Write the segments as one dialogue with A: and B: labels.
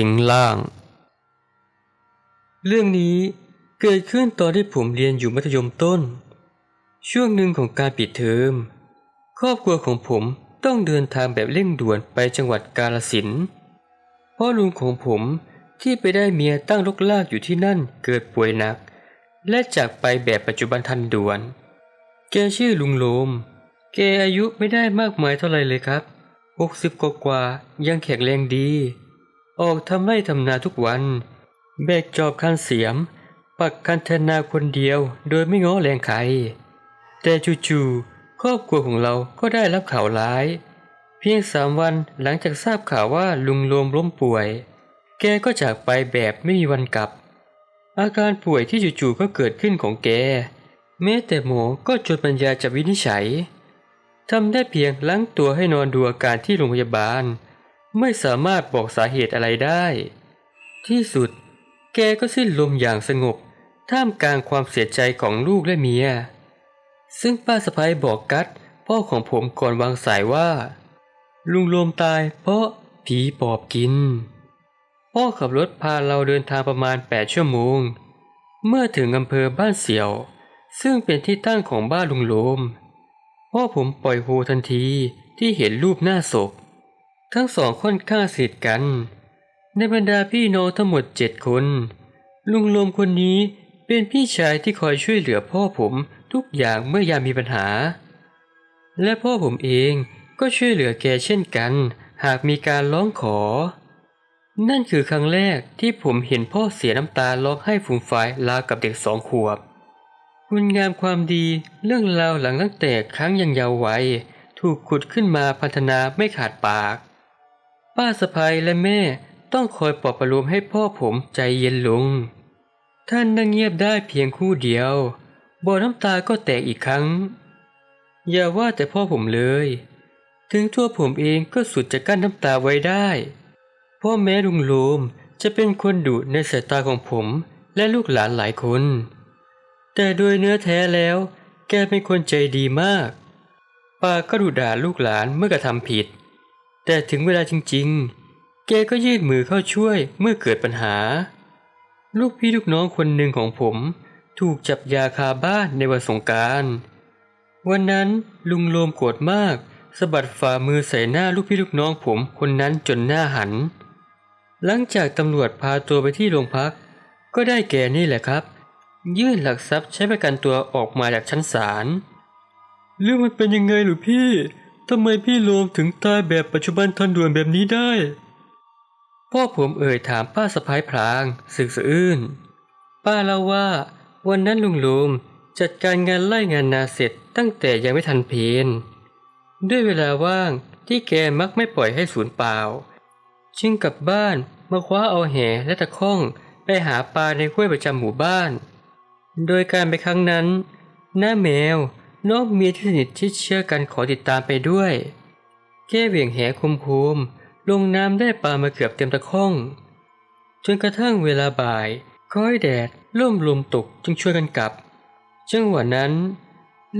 A: สิงล่าง เรื่องนี้เกิดขึ้นตอนที่ผมเรียนอยู่มัธยมต้น ช่วงหนึ่งของการปิดเทอม ครอบครัวของผมต้องเดินทางแบบเร่งด่วนไปจังหวัดกาลสินเพราะลุงของผมที่ไปได้เมียตั้งลกลากอยู่ที่นั่นเกิดป่วยหนัก และจากไปแบบปัจจุบันทันด่วน แกชื่อลุงโลม แกอายุไม่ได้มากมายเท่าไหรเลยครับหกสิบกว่ายังแข็งแรงดี ออกทำไร่ทำนาทุกวัน แบกจอบคันเสียม ปักคันแทนนาคนเดียวโดยไม่ง้อแรงใคร แต่จู่ๆครอบครัวของเราก็ได้รับข่าวร้าย เพียงสามวันหลังจากทราบข่าวว่าลุงโลมล้มป่วย แกก็จากไปแบบไม่มีวันกลับ อาการป่วยที่จู่ๆก็เกิดขึ้นของแก แม้แต่หมอก็จดปัญญาจะวินิจฉัยทำได้เพียงล้างตัวให้นอนดูอาการที่โรงพยาบาล ไม่สามารถบอกสาเหตุอะไรได้ ที่สุด แกก็สิ้นลมอย่างสงบ ท่ามกลางความเสียใจของลูกและเมีย ซึ่งป้าสะพ้ายบอกกัดพ่อของผมก่อนวางสายว่า ลุงลมตายเพราะผีปอบกิน พ่อขับรถพาเราเดินทางประมาณ 8 ชั่วโมง เมื่อถึงอำเภอบ้านเสี่ยว ซึ่งเป็นที่ตั้งของบ้านลุงลมพ่อผมปล่อยโฮทันทีที่เห็นรูปหน้าศพ ทั้งสองค่อนข้างสนิทกัน ในบรรดาพี่น้องทั้งหมดเจ็ดคน ลุงลมคนนี้เป็นพี่ชายที่คอยช่วยเหลือพ่อผมทุกอย่างเมื่อยามมีปัญหา และพ่อผมเองก็ช่วยเหลือแกเช่นกัน หากมีการร้องขอ นั่นคือครั้งแรกที่ผมเห็นพ่อเสียน้ำตาร้องไห้ฟูมฟายรากับเด็กสองขวบ คุณงามความดีเรื่องราวหลังตั้งแต่ครั้งยังเยาว์วัยถูกขุดขึ้นมาพัฒนาไม่ขาดปาก ป้าสะพายและแม่ต้องคอยปลอบประโลมให้พ่อผมใจเย็นลง ท่านนั่งเงียบได้เพียงคู่เดียว บ่อน้ำตาก็แตกอีกครั้ง อย่าว่าแต่พ่อผมเลย ถึงตัวผมเองก็สุดจะกั้นน้ำตาไว้ได้พราะแม้ลุงโลมจะเป็นคนดุในสายตาของผมและลูกหลานหลายคน แต่โดยเนื้อแท้แล้ว แกเป็นคนใจดีมากป้าก็ดุด่าลูกหลานเมื่อกระทำผิด แต่ถึงเวลาจริงๆ แกก็ยื่นมือเข้าช่วยเมื่อเกิดปัญหา ลูกพี่ลูกน้องคนหนึ่งของผมถูกจับยาคาบ้านในวันสงการวันนั้นลุงโลมโกรธมากสะบัดฝ่ามือใส่หน้าลูกพี่ลูกน้องผมคนนั้นจนหน้าหัน หลังจากตำรวจพาตัวไปที่โรงพัก ก็ได้แก่นี่แหละครับ ยื่นหลักทรัพย์ใช้ประกันตัวออกมาจากชั้นศาลเรื่องมันเป็นยังไงหรือพี่ ทำไมพี่โลมถึงตายแบบปัจจุบันทันด่วนแบบนี้ได้ พ่อผมเอ่ยถามป้าสะพ้ายพลางสึกสะอื้น ป้าเล่าว่า วันนั้นลุงโลมจัดการงานไล่งานนาเสร็จตั้งแต่ยังไม่ทันเพลนด้วยเวลาว่างที่แกมักไม่ปล่อยให้สูญเปล่า จึงกลับบ้านมาคว้าเอาแหและตะข้องไปหาปลาในห้วยประจำหมู่บ้าน โดยการไปครั้งนั้น หน้าแมว น้องเมียที่สนิทที่เชื่อกันขอติดตามไปด้วย แก้เหวี่ยงแหคุมคุมลงน้ำได้ปลามาเกือบเต็มตะข้อง จนกระทั่งเวลาบ่ายค่อยแดดร่มลมตกจึงช่วยกันกลับ จังหวะนั้น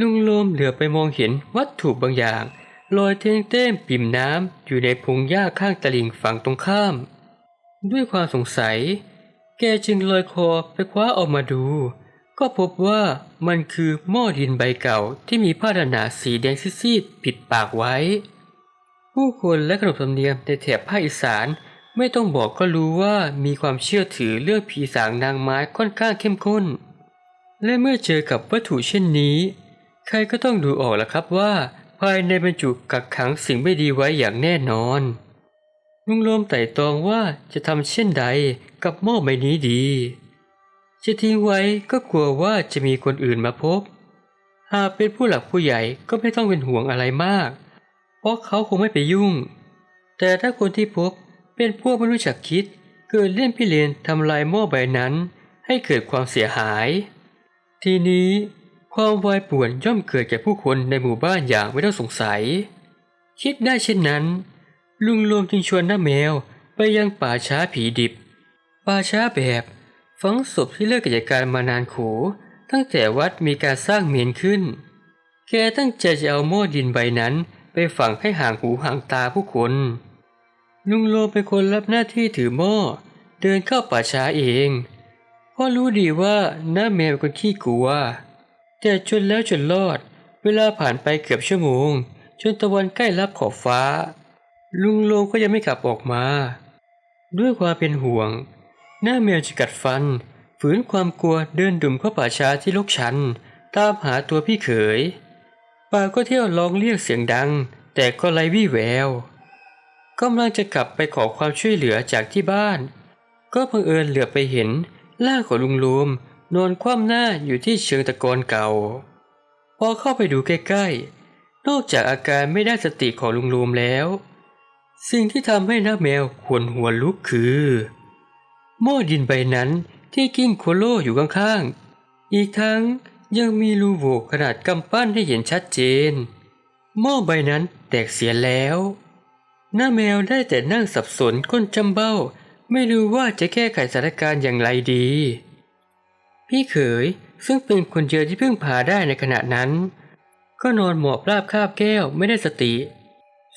A: ลุงโลมเหลือไปมองเห็นวัตถุบางอย่างลอยเท่งเต้มปิ่มน้ำอยู่ในพงหญ้าข้างตลิ่งฝั่งตรงข้าม ด้วยความสงสัย แกจึงลอยคอไปคว้าออกมาดู ก็พบว่ามันคือหม้อดินใบเก่าที่มีผ้าหนาสีแดงซีดๆปิดปากไว้ ผู้คนและขนบธรรมเนียมในแถบภาคอีสานไม่ต้องบอกก็รู้ว่ามีความเชื่อถือเรื่องผีสางนางไม้ค่อนข้างเข้มข้น และเมื่อเจอกับวัตถุเช่นนี้ ใครก็ต้องดูออกแล้วครับว่า ภายในบรรจุกักขังสิ่งไม่ดีไว้อย่างแน่นอนลุงลมไต่ตองว่าจะทำเช่นใดกับหม้อใบนี้ดี จะทิ้งไว้ก็กลัวว่าจะมีคนอื่นมาพบ หากเป็นผู้หลักผู้ใหญ่ก็ไม่ต้องเป็นห่วงอะไรมาก เพราะเขาคงไม่ไปยุ่ง แต่ถ้าคนที่พบเป็นพวกไม่รู้จักคิด เกิดเล่นพิเรนทำลายหม้อใบนั้น ให้เกิดความเสียหาย ทีนี้ความวายป่วนย่อมเกิดแก่ผู้คนในหมู่บ้านอย่างไม่ต้องสงสัย คิดได้เช่นนั้น ลุงโลมจึงชวนน้าแมวไปยังป่าช้าผีดิบ ป่าช้าแบบ ฝังศพที่เลิกกิจการมานานโข ตั้งแต่วัดมีการสร้างเมนขึ้น แกตั้งใจจะเอาหม้อดินใบนั้นไปฝังให้ห่างหูห่างตาผู้คน ลุงโลเป็นคนรับหน้าที่ถือหม้อ เดินเข้าป่าช้าเองเพราะรู้ดีว่าหน้าแมวเป็นคนขี้กลัว แต่จนแล้วจนรอด เวลาผ่านไปเกือบชั่วโมง จนตะวันใกล้รับขอบฟ้า ลุงโลก็ยังไม่กลับออกมา ด้วยความเป็นห่วง หน้าแมวจะกัดฟัน ฝืนความกลัวเดินดุ่มเข้าป่าช้าที่ลกชัน ตามหาตัวพี่เขยป่าก็เที่ยวร้องเรียกเสียงดัง แต่ก็ไร้วี่แววกำลังจะกลับไปขอความช่วยเหลือจากที่บ้าน ก็บังเอิญเหลือไปเห็นร่างของลุงลูมนอนคว่ำหน้าอยู่ที่เชิงตะกอนเก่า พอเข้าไปดูใกล้ๆ นอกจากอาการไม่ได้สติของลุงลูมแล้ว สิ่งที่ทำให้น้าแมวขวนหัวลุกคือ หม้อดินใบนั้นที่กิ้งโคโลอยู่ข้างๆ อีกทั้งยังมีรูโหว่ขนาดกำปั้นให้เห็นชัดเจน หม้อใบนั้นแตกเสียแล้ว หน้าแมวได้แต่นั่งสับสนก้นจำเบ้า ไม่รู้ว่าจะแก้ไขสถานการณ์อย่างไรดี พี่เขยซึ่งเป็นคนเดียวที่เพิ่งพาได้ในขณะนั้น ก็นอนหมอบราบคาบแก้วไม่ได้สติ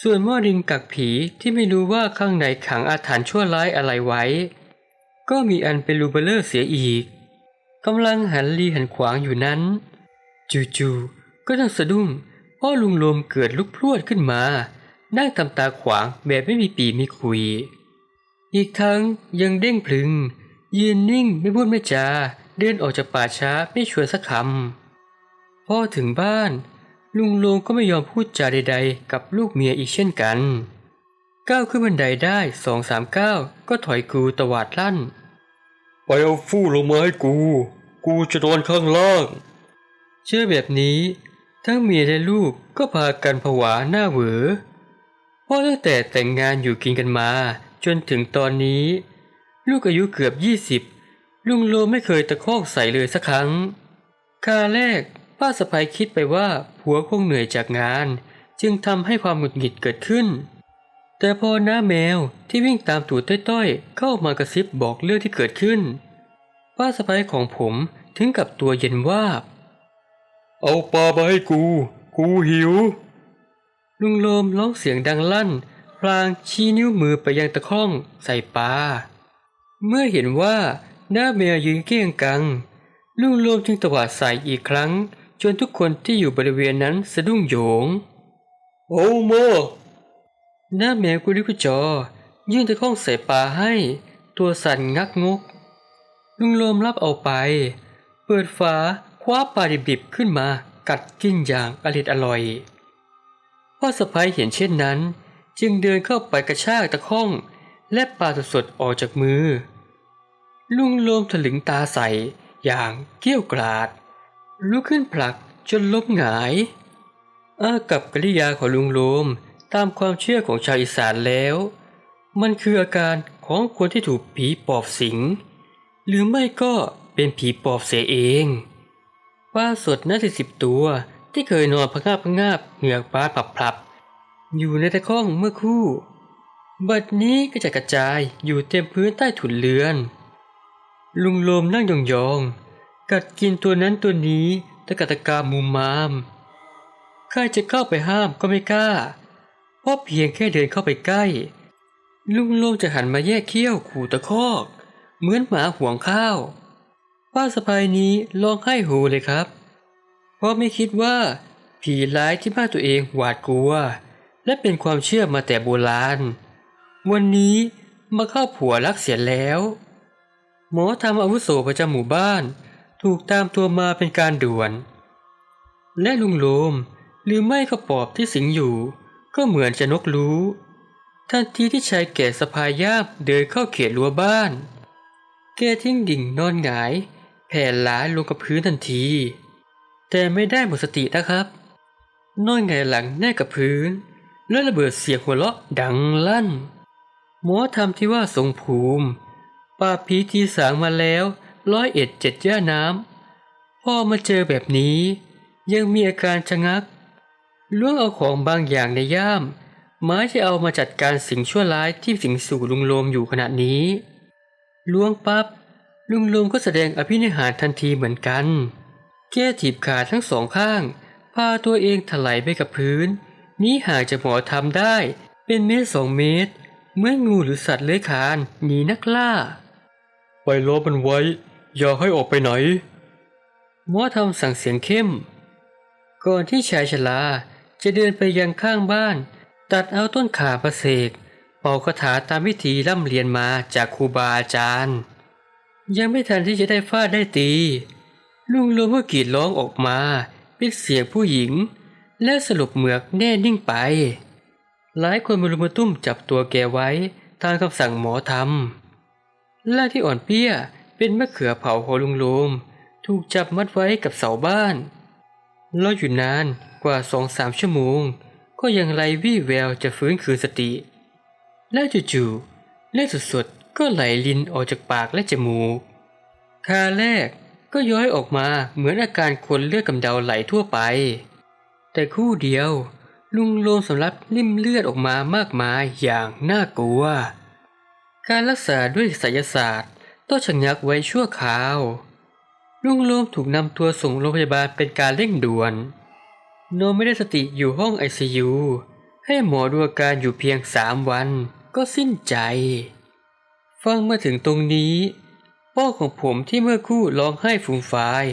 A: ส่วนหม้อดินกักผีที่ไม่รู้ว่าข้างในขังอาถรรพ์ชั่วร้ายอะไรไว้ ก็มีอันเป็นรูเบลเลอร์เสียอีกกำลังหันลีหันขวางอยู่นั้น จู่ๆก็ต้องสะดุ้งเพราะลุงลมเกิดลุกพรวดขึ้นมา นั่งทำตาขวางแบบไม่มีปีมีคุย อีกทั้งยังเด้งพลึง ยืนนิ่งไม่พูดไม่จา เดินออกจากป่าช้าไม่ชวนสักคำพ่อถึงบ้าน ลุงลงก็ไม่ยอมพูดจาใดๆ กับลูกเมียอีกเช่นกัน ก้าวขึ้นบันไดได้สองสามก้าวก็ถอยกูตวาดลั่น
B: ไปเอาฟู่ลงมาให้กู กูจะนอนข้างล่าง
A: เชื่อแบบนี้ ทั้งเมียและลูกก็พากันผวาหน้าเหวอเพราะตั้งแต่แต่งงานอยู่กินกันมา จนถึงตอนนี้ ลูกอายุเกือบยี่สิบลุงโลไม่เคยตะคอกใส่เลยสักครั้งคาแรกป้าสะพายคิดไปว่าผัวคงเหนื่อยจากงาน จึงทำให้ความหงุดหงิดเกิดขึ้น แต่พอน้าแมวที่วิ่งตามตูดต้อยๆ เข้ามากระซิบบอกเรื่องที่เกิดขึ้น ป้าสะพ้ายของผมถึงกับตัวเย็นวาบ
B: เอาปลามาให้กู กูหิว
A: ลุงโลมร้องเสียงดังลั่น พลางชี้นิ้วมือไปยังตะข้องใส่ปลา เมื่อเห็นว่าหน้าแมวยืนเกี้ยงกัง ลุงโลมจึงตวาดใส่อีกครั้ง จนทุกคนที่อยู่บริเวณนั้นสะดุ้งโหยง
B: เอามา
A: หน้าแมวกุลิกุจอ ยื่นตะข้องใส่ปลาให้ ตัวสั่นงักงก ลุงลมรับเอาไป เปิดฝาคว้าปลาดิบๆขึ้นมากัดกินอย่างอริดอร่อยพ่อสะพ้ยเห็นเช่นนั้น จึงเดินเข้าไปกระชากตะข้อง และปลาสดๆออกจากมือ ลุงลมถลึงตาใส่อย่างเกี้ยวกราด ลุกขึ้นผลักจนล้มหงาย อากับกริยาของลุงลม ตามความเชื่อของชาวอีสานแล้ว มันคืออาการของคนที่ถูกผีปอบสิง หรือไม่ก็เป็นผีปอบเสียเองปลาสดน่าจะสิบตัวที่เคยนอนพะงาบพะงาบเหงือกปลาผับพลับอยู่ในตะข้องเมื่อคู่ บัดนี้ก็จะกระจายอยู่เต็มพื้นใต้ถุนเรือน ลุงโลมนั่งยองๆ กัดกินตัวนั้นตัวนี้ตะกะตะกามุมมามใครจะเข้าไปห้ามก็ไม่กล้า ราะเพียงแค่เดินเข้าไปใกล้ ลุงโลมจะหันมาแยกเขี้ยวขู่ตะคอก เหมือนหมาห่วงข้าวป้าสะพายนี้ร้องไห้โหเลยครับ เพราะไม่คิดว่า ผีร้ายที่บ้านตัวเองหวาดกลัว และเป็นความเชื่อมาแต่โบราณ วันนี้มาเข้าผัวรักเสียแล้ว หมอทำอาวุโสประจำหมู่บ้าน ถูกตามตัวมาเป็นการด่วน และลุงโลมหรือไม่ก็ปอบที่สิงอยู่ ก็เหมือนจะนกรู้ทันทีที่ชายแก่สะพายย่ามเดินเข้าเขตรั้วบ้าน แกทิ้งดิ่งนอนหงาย แผ่หลาลงกับพื้นทันที แต่ไม่ได้หมดสตินะครับ นอนหงายหลังแน่กับพื้น และระเบิดเสียงหัวเราะดังลั่น หมอทำที่ว่าทรงภูมิปราผีทีสางมาแล้วร้อยเอ็ดเจ็ดย่าน้ำพอมาเจอแบบนี้ ยังมีอาการชะงัก ล้วงเอาของบางอย่างในย่ามหมายจะเอามาจัดการสิ่งชั่วร้ายที่สิงสู่ลุงโลมอยู่ขณะนี้ ล้วงปับ๊บลุงโลมก็แสดงอภินิหารทันทีเหมือนกัน แก้ถีบขาทั้งสองข้าง พาตัวเองถลายไปกับพื้นหนี้ห่างจากหมอทำได้ เป็นเมตรสองเมตรเหมื่อนงูหรือสัตว์เลื้อยคลานหนีนักล่า
B: ไปล้อมันไว้ อย่าให้ออกไปไหน
A: หมอทำสั่งเสียงเข้ม ก่อนที่ชายชรา จะเดินไปยังข้างบ้าน ตัดเอาต้นขาประเสกเป่าคาถาตามวิธีร่ำเรียนมาจากครูบาอาจารย์ ยังไม่ทันที่จะได้ฟาดได้ตี ลุงลมก็กรีดร้องออกมาเป็นเสียงผู้หญิง และสลบเหมือกแน่นิ่งไป หลายคนมารุมมาตุ้มจับตัวแกไว้ตามคำสั่งหมอทำล่าที่อ่อนเปี้ยเป็นมะเขือเผาของลุงลมถูกจับมัดไว้กับเสาบ้านรออยู่นาน กว่าสองสามชั่วโมง ก็ยังไรวี่แววจะฟื้นคืนสติ แล้วจู่ๆเลือดสดๆก็ไหลลินออกจากปากและจมูกคาแรกก็ย้อยออกมาเหมือนอาการคนเลือดกำเดาไหลทั่วไป แต่คู่เดียวลุงโลมสำลักริ่มเลือดออกมามากมายอย่างน่ากลัว การรักษาด้วยไสยศาสตร์ต้องชะงักไว้ชั่วคราว ลุงโลมถูกนำตัวส่งโรงพยาบาลเป็นการเร่งด่วน โนไม่ได้สติอยู่ห้องไอซียูให้หมอดูอาการอยู่เพียงสามวันก็สิ้นใจ ฟังมาถึงตรงนี้ พ่อของผมที่เมื่อคู่ร้องไห้ฟูมฟาย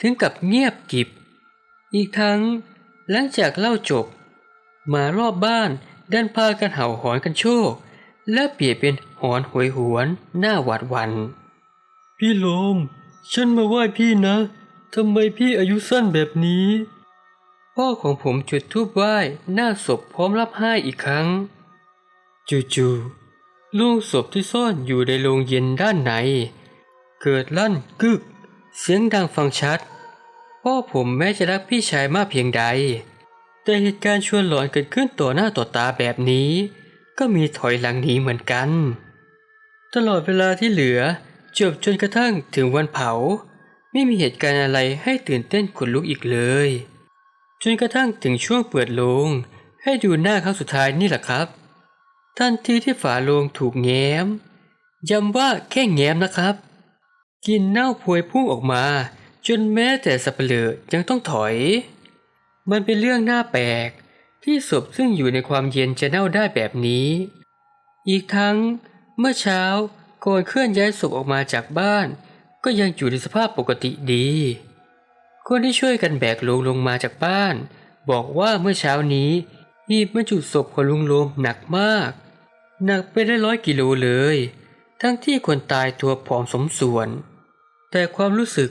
A: ถึงกับเงียบกิบ อีกทั้ง หลังจากเล่าจบ มารอบบ้านดันพากันเห่าหอนกันโชค และเปลี่ยนเป็นหอนหวยหวนหน้าหวาดหวัน
B: พี่ลม ฉันมาไหว้พี่นะทำไมพี่อายุสั้นแบบนี้
A: พ่อของผมจุดธูปไหว้หน้าศพพร้อมรับไห้อีกครั้ง จู่ๆลูกศพที่ซ่อนอยู่ในโรงเย็นด้านในเกิดลั่นกึก เสียงดังฟังชัด พ่อผมแม้จะรักพี่ชายมากเพียงใด แต่เหตุการณ์ชวนหลอนเกิดขึ้นต่อหน้าต่อตาแบบนี้ ก็มีถอยหลังหนีเหมือนกัน ตลอดเวลาที่เหลือจบจนกระทั่งถึงวันเผา ไม่มีเหตุการณ์อะไรให้ตื่นเต้นขนลุกอีกเลย จนกระทั่งถึงช่วงเปิดโลง ให้ดูหน้าครั้งสุดท้ายนี่แหละครับทันทีที่ฝาโลงถูกแง้มย้ำว่าแค่แง้มนะครับ กินเน่าพวยพุ่งออกมา จนแม้แต่สับเปลือยังต้องถอย มันเป็นเรื่องน่าแปลก ที่ศพซึ่งอยู่ในความเย็นจะเน่าได้แบบนี้ อีกทั้งเมื่อเช้าก่อนเคลื่อนย้ายศพออกมาจากบ้าน ก็ยังอยู่ในสภาพปกติดี คนที่ช่วยกันแบกโลงลงมาจากบ้าน บอกว่าเมื่อเช้านี้หีบบรรจุศพของลุงโลมหนักมาก หนักไปได้ร้อยกิโลเลย ทั้งที่คนตายตัวผอมสมส่วน แต่ความรู้สึก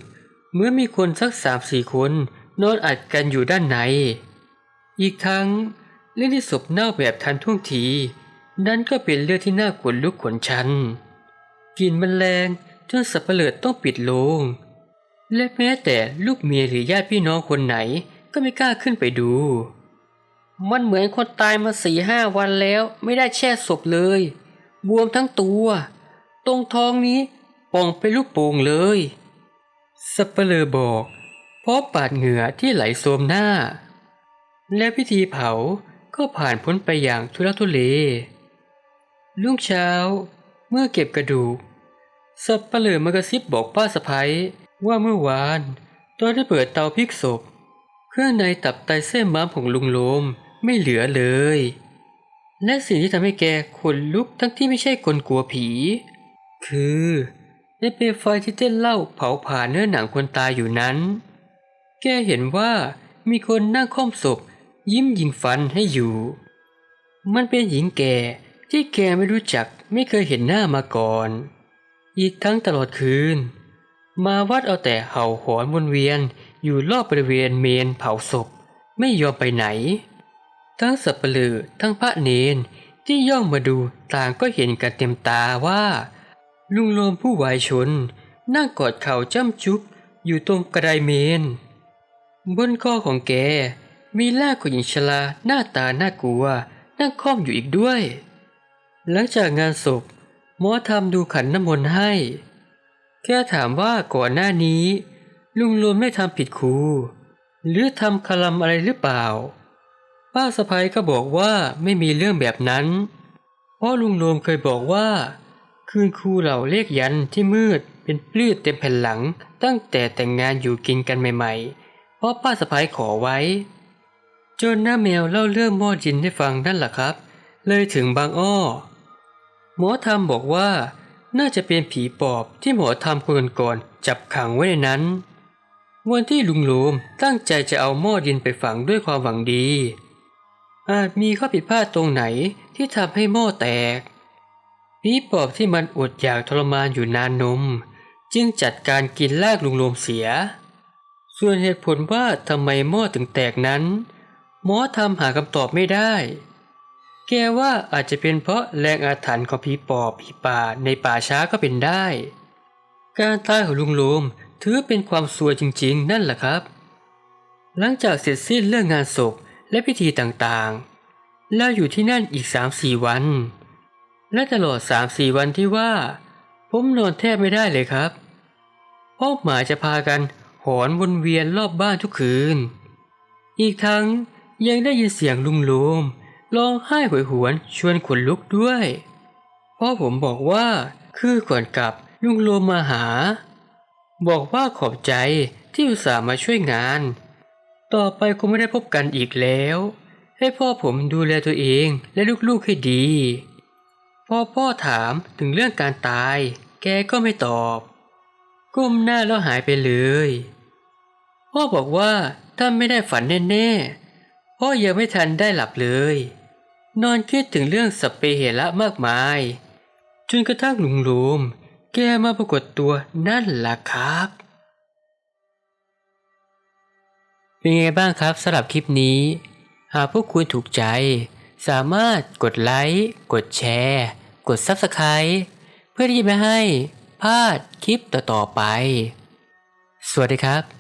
A: เหมือนมีคนสักสามสี่คนนอนอัดกันอยู่ด้านใน อีกทั้งเรื่องที่ศพเน่าแบบทันท่วงที นั่นก็เป็นเรื่องที่น่าขนลุกขนชันกลิ่นมันแรงจนสับเปลือต้องปิดโลง และแม้แต่ลูกเมียหรือญาติพี่น้องคนไหนก็ไม่กล้าขึ้นไปดู มันเหมือนคนตายมาสี่ห้าวันแล้วไม่ได้แช่ศพเลย บวมทั้งตัว ตรงท้องนี้ป่องเป็นลูกโป่งเลยสับเปลือบอกเพราะปาดเหงื่อที่ไหลโสมหน้า และพิธีเผาก็ผ่านพ้นไปอย่างทุลักทุเลรุ่งเช้า เมื่อเก็บกระดูกสับเปลือมากระซิบบอกป้าสะพ้าย ว่าเมื่อวานตอนที่เปิดเตาพิกศพเครื่องในตับไตเส้นม้ามของลุงโลมไม่เหลือเลย และสิ่งที่ทำให้แกขนลุกทั้งที่ไม่ใช่คนกลัวผี คือในเปลไฟที่เต้นเล่าเผาผ่านเนื้อหนังคนตายอยู่นั้น แกเห็นว่ามีคนนั่งค่อมศพ ยิ้มยิงฟันให้อยู่ มันเป็นหญิงแก่ที่แกไม่รู้จักไม่เคยเห็นหน้ามาก่อน อีกทั้งตลอดคืน มาวัดเอาแต่เห่าหอนวนเวียนอยู่รอบบริเวณเมนเผาศพ ไม่ยอมไปไหน ทั้งสับเปลือทั้งพระเนนที่ย่องมาดูต่างก็เห็นกันเต็มตาว่า ลุงโลมผู้วายชน นั่งกอดเข่าจ้ำจุบอยู่ตรงกระไดเมน บนคอของแก มีล่าของหญิงชราหน้าตาน่ากลัว นั่งค่อมอยู่อีกด้วย หลังจากงานศพหมอทำดูขันน้ำมนต์ให้ แค่ถามว่าก่อนหน้านี้ ลุงโลมได้ทำผิดครูหรือทำคลำอะไรหรือเปล่า ป้าสะพ้ยก็บอกว่าไม่มีเรื่องแบบนั้น เพราะลุงโลมเคยบอกว่า คืนครูเหล่าเลขยันที่มืดเป็นปลื้ดเต็มแผ่นหลัง ตั้งแต่แต่งงานอยู่กินกันใหม่ๆ เพราะป้าสะพ้ยขอไว้ จนหน้าแมวเล่าเรื่องหม้อดินให้ฟังนั่นแหละครับ เลยถึงบางอ้อ หมอธรรมบอกว่า น่าจะเป็นผีปอบที่หมอธรรมคนก่อนๆจับขังไว้ในนั้น วันที่ลุงโลมตั้งใจจะเอาหม้อดินไปฝังด้วยความหวังดี อาจมีข้อผิดพลาดตรงไหนที่ทำให้หม้อแตกผีปอบที่มันอดอยากทรมานอยู่นานนม จึงจัดการกินลากลุงโลมเสีย ส่วนเหตุผลว่าทำไมหม้อถึงแตกนั้น หมอทำหาคำตอบไม่ได้ แกว่าอาจจะเป็นเพราะแรงอาถรรพ์ของผีปอบผีป่าในป่าช้าก็เป็นได้ การตายของลุงโลมถือเป็นความสวยจริงๆ นั่นแหละครับ หลังจากเสร็จสิ้นเรื่องงานศพและพิธีต่างๆ แล้วอยู่ที่นั่นอีกสามสี่วัน และตลอดสามสี่วันที่ว่า ผมนอนแทบไม่ได้เลยครับเพราะหมาจะพากันหอนวนเวียนรอบบ้านทุกคืน อีกทั้งยังได้ยินเสียงลุงโลม ร้องไห้หวยหวนชวนขนลุกด้วย เพราะผมบอกว่าคือก่อนกลับลุงโลมมาหา บอกว่าขอบใจที่อุตส่าห์มาช่วยงาน ต่อไปคงไม่ได้พบกันอีกแล้ว ให้พ่อผมดูแลตัวเองและลูกๆให้ดี พอพ่อถามถึงเรื่องการตาย แกก็ไม่ตอบ ก้มหน้าแล้วหายไปเลย พ่อบอกว่าถ้าไม่ได้ฝันแน่ๆพ่อยังไม่ทันได้หลับเลย นอนคิดถึงเรื่องสพเปเหระมากมาย จนกระทั่งหลุงโลมแกมาปรากฏตัวนั่นล่ะครับ เป็นไงบ้างครับสำหรับคลิปนี้ หากพวกคุณถูกใจ สามารถกดไลค์ กดแชร์ กด Subscribe เพื่อที่จะไม่ให้พลาดคลิปต่อๆไป สวัสดีครับ